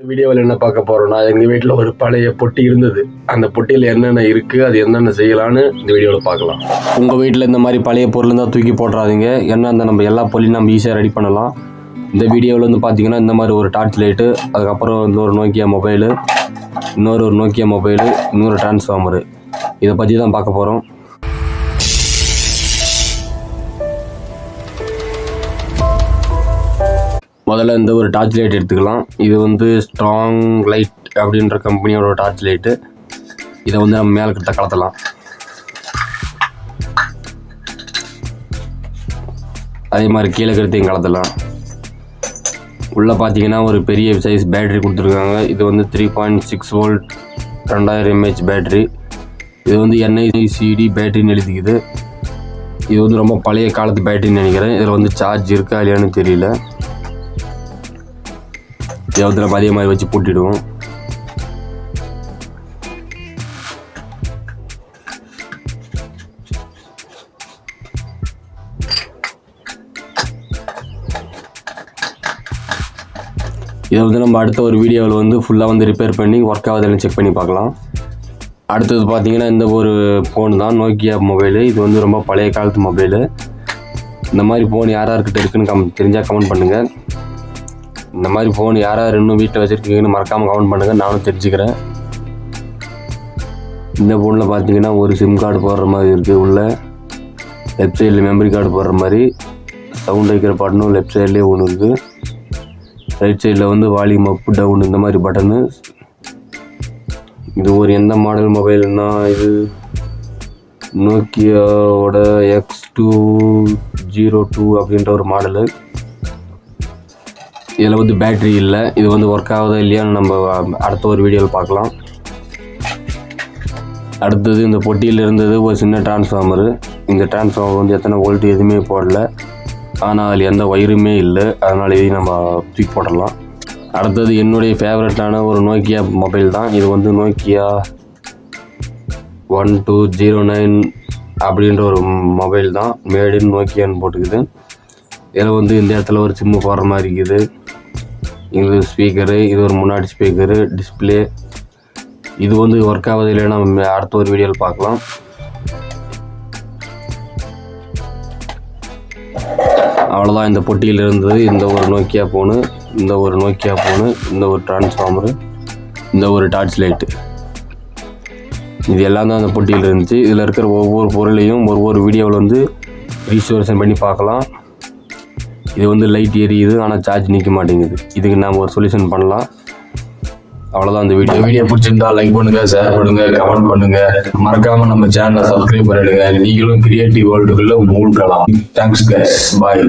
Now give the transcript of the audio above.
இந்த வீடியோவில் என்ன பார்க்க போறோம்னா எங்கள் வீட்டில் ஒரு பழைய பொட்டி இருந்தது. அந்த பொட்டியில் என்னென்ன இருக்குது அது என்னென்ன செய்யலான்னு இந்த வீடியோவில் பார்க்கலாம். உங்கள் வீட்டில் இந்த மாதிரி பழைய பொருள் இருந்தால் தூக்கி போட்டுறாதீங்க. ஏன்னா அந்த நம்ம எல்லா பொருளையும் நம்ம ஈஸியாக ரெடி பண்ணலாம். இந்த வீடியோவில் வந்து பார்த்தீங்கன்னா இந்த மாதிரி ஒரு டார்ச் லைட்டு அதுக்கப்புறம் இன்னொரு நோக்கியா மொபைலு இன்னொரு ஒரு நோக்கியா மொபைலு இன்னொரு டிரான்ஸ்ஃபார்மரு இதை பற்றி தான் பார்க்க போகிறோம் முதல்ல இந்த ஒரு டார்ச் லைட் எடுத்துக்கலாம். இது வந்து ஸ்ட்ராங் லைட் அப்படின்ற கம்பெனியோட டார்ச் லைட்டு இதை வந்து நம்ம மேலே கிட்ட கலத்தலாம். அதே மாதிரி கீழே கருத்தையும் கலத்தலாம். உள்ளே பார்த்தீங்கன்னா ஒரு பெரிய சைஸ் பேட்டரி கொடுத்துருக்காங்க. இது வந்து த்ரீ பாயிண்ட் சிக்ஸ் வோல்ட் ரெண்டாயிரம் எம்ஏஹெச் பேட்ரி இது வந்து என்ஐசிடி பேட்டரின்னு எழுதிக்குது. இது வந்து ரொம்ப பழைய காலத்து பேட்டரின்னு நினைக்கிறேன். இதில் வந்து சார்ஜ் இருக்கா இல்லையான்னு தெரியல. இதை நம்ம அதே மாதிரி வச்சு போட்டுடுவோம். இதை வந்து நம்ம அடுத்த ஒரு வீடியோவில் வந்து ஃபுல்லாக வந்து ரிப்பேர் பண்ணி ஒர்க் ஆகுதுன்னு செக் பண்ணி பார்க்கலாம். அடுத்தது பார்த்தீங்கன்னா இந்த ஒரு ஃபோன் தான் நோக்கியா மொபைலு இது வந்து ரொம்ப பழைய காலத்து மொபைலு இந்த மாதிரி ஃபோன் யார் யார்கிட்ட இருக்குன்னு கம் தெரிஞ்சால் கமெண்ட் பண்ணுங்கள் இந்த மாதிரி ஃபோன் யார் யார் இன்னும் வீட்டில் வச்சுருக்கீங்கன்னு மறக்காமல் கமெண்ட் பண்ணுங்கள் நானும் தெரிஞ்சுக்கிறேன். இந்த ஃபோனில் பார்த்தீங்கன்னா ஒரு சிம் கார்டு போடுற மாதிரி இருக்குது உள்ள. லெஃப்ட் சைடில் மெமரி கார்டு போடுற மாதிரி. சவுண்ட் வைக்கிற பட்டனும் லெஃப்ட் சைட்லேயே ஒன்று இருக்குது ரைட் சைடில் வந்து வால்யூம் அப் டவுன் இந்த மாதிரி பட்டனு இது ஒரு எந்த மாடல் மொபைல்னா இது? நோக்கியாவோட எக்ஸ் டூ ஜீரோ டூ அப்படின்ற ஒரு மாடலு இதில் வந்து பேட்ரி இல்லை. இது வந்து ஒர்க் ஆகுதா இல்லையான்னு நம்ம அடுத்த ஒரு வீடியோவில் பார்க்கலாம். அடுத்தது இந்த பொட்டியில் இருந்தது ஒரு சின்ன டிரான்ஸ்ஃபார்மரு இந்த டிரான்ஸ்ஃபார்மர் வந்து எத்தனை வோல்ட் எதுவுமே போடல. ஆனால் அதில் எந்த ஒயருமே இல்லை. அதனால் இதையும் நம்ம தூக்கி போடலாம். அடுத்தது என்னுடைய ஃபேவரட்டான ஒரு நோக்கியா மொபைல் தான். இது வந்து Nokia one two zero nine அப்படின்ற ஒரு மொபைல் தான். மேடின் இன் நோக்கியான்னு போட்டுக்குது. இதில் வந்து இந்த இடத்துல ஒரு சிம்மு போடுற மாதிரி இருக்குது. இது ஸ்பீக்கரு இது ஒரு முன்னாடி ஸ்பீக்கரு டிஸ்பிளே இது வந்து ஒர்க் ஆகுது இல்லைன்னா நம்ம அடுத்த ஒரு வீடியோவில் பார்க்கலாம். அவ்வளோதான் இந்த பொட்டியில் இருந்தது இந்த ஒரு நோக்கியா ஃபோனு இந்த ஒரு நோக்கியா ஃபோனு இந்த ஒரு டிரான்ஸ்ஃபார்மரு இந்த ஒரு டார்ச் லைட்டு இது எல்லாம் தான் அந்த பொட்டியில் இருந்துச்சு. இதில் இருக்கிற ஒவ்வொரு பொருளையும் ஒவ்வொரு வீடியோவில் வந்து ரீஸ்டோரேஷன் பண்ணி பார்க்கலாம். இது வந்து லைட் எரியுது ஆனால் சார்ஜ் நிற்க மாட்டேங்குது. இதுக்கு நாம் ஒரு சொல்யூஷன் பண்ணலாம். அவ்வளோதான் இந்த வீடியோ வீடியோ பிடிச்சிருந்தா லைக் பண்ணுங்க ஷேர் பண்ணுங்க கமெண்ட் பண்ணுங்க. மறக்காம நம்ம சேனலை சப்ஸ்கிரைப் பண்ணிடுங்க. நீங்களும் கிரியேட்டிவ் வேர்ல்டுக்குள்ள மூழ்கலாம். Thanks bye